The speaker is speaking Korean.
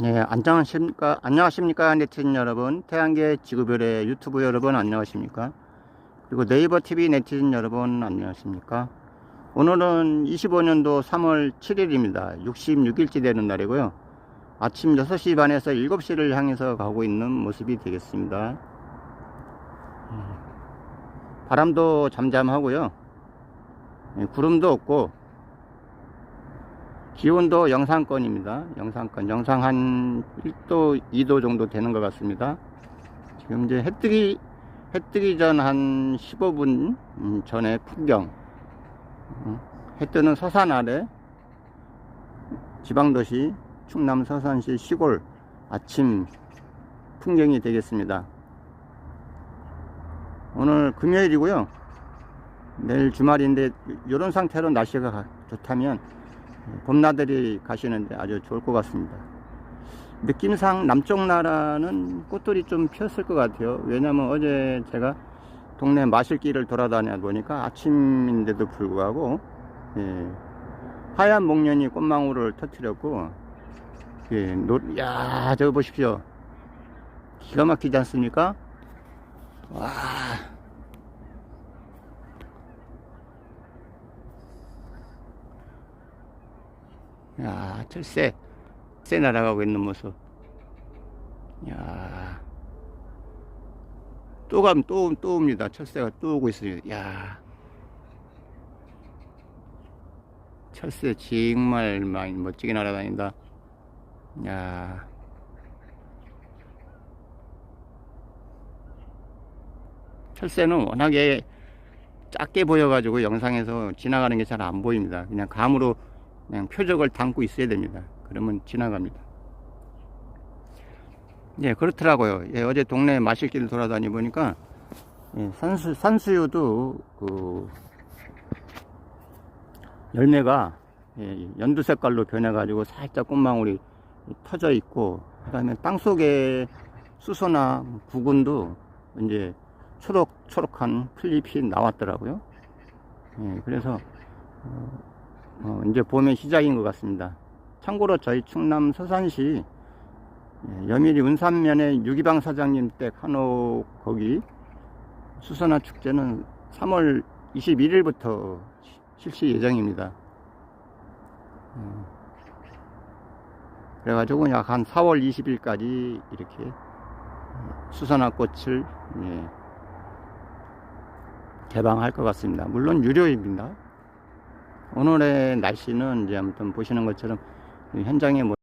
네, 안녕하십니까, 안녕하십니까, 네티즌 여러분. 태양계 지구별의 유튜브 여러분, 안녕하십니까. 그리고 네이버 TV 네티즌 여러분, 안녕하십니까. 오늘은 25년도 3월 7일입니다. 66일째 되는 날이고요. 아침 6시 반에서 7시를 향해서 가고 있는 모습이 되겠습니다. 음, 바람도 잠잠하고요. 예, 구름도 없고, 기온도 영상권입니다. 영상권. 영상 한 1도, 2도 정도 되는 것 같습니다. 지금 이제 해 뜨기, 해 뜨기 전 한 15분 음, 전에 풍경. 음, 해 뜨는 서산 아래 지방도시 충남 서산시 시골 아침 풍경이 되겠습니다. 오늘 금요일이고요. 내일 주말인데 이런 상태로 날씨가 좋다면 봄나들이 가시는데 아주 좋을 것 같습니다. 느낌상 남쪽 나라는 꽃들이 좀 피었을 것 같아요. 왜냐면 어제 제가 동네 마실길을 돌아다녀 보니까 아침인데도 불구하고 예, 하얀 목련이 꽃망울을 터뜨렸고 예, 노, 야, 저거 보십시오. 기가 막히지 않습니까? 와. 야, 철새. 새 날아가고 있는 모습. 야. 또 가면 또, 또 옵니다. 철새가 또 오고 있어요. 야. 철새 정말 많이 멋지게 날아다닌다. 야. 철새는 워낙에 작게 보여가지고 영상에서 지나가는 게 잘 안 보입니다. 그냥 감으로 그냥 표적을 담고 있어야 됩니다. 그러면 지나갑니다. 예, 그렇더라고요. 예, 어제 동네 마실길 돌아다니 보니까 예, 산수, 산수유도 그 열매가 예, 연두 색깔로 변해가지고 살짝 꽃망울이 터져 있고 그다음에 땅 속에 수소나 구근도 이제 초록 초록한 풀잎이 나왔더라고요. 예, 그래서 어, 어, 이제 봄의 시작인 것 같습니다. 참고로 저희 충남 서산시 예, 여미리 운산면의 유기방 사장님 댁 한옥 거기 수선화 축제는 3월 21일부터 실시 예정입니다. 음, 그래가지고 약 한 4월 20일까지 이렇게 수선화 꽃을 예, 개방할 것 같습니다. 물론 유료입니다. 오늘의 날씨는 이제 아무튼 보시는 것처럼 현장에 뭐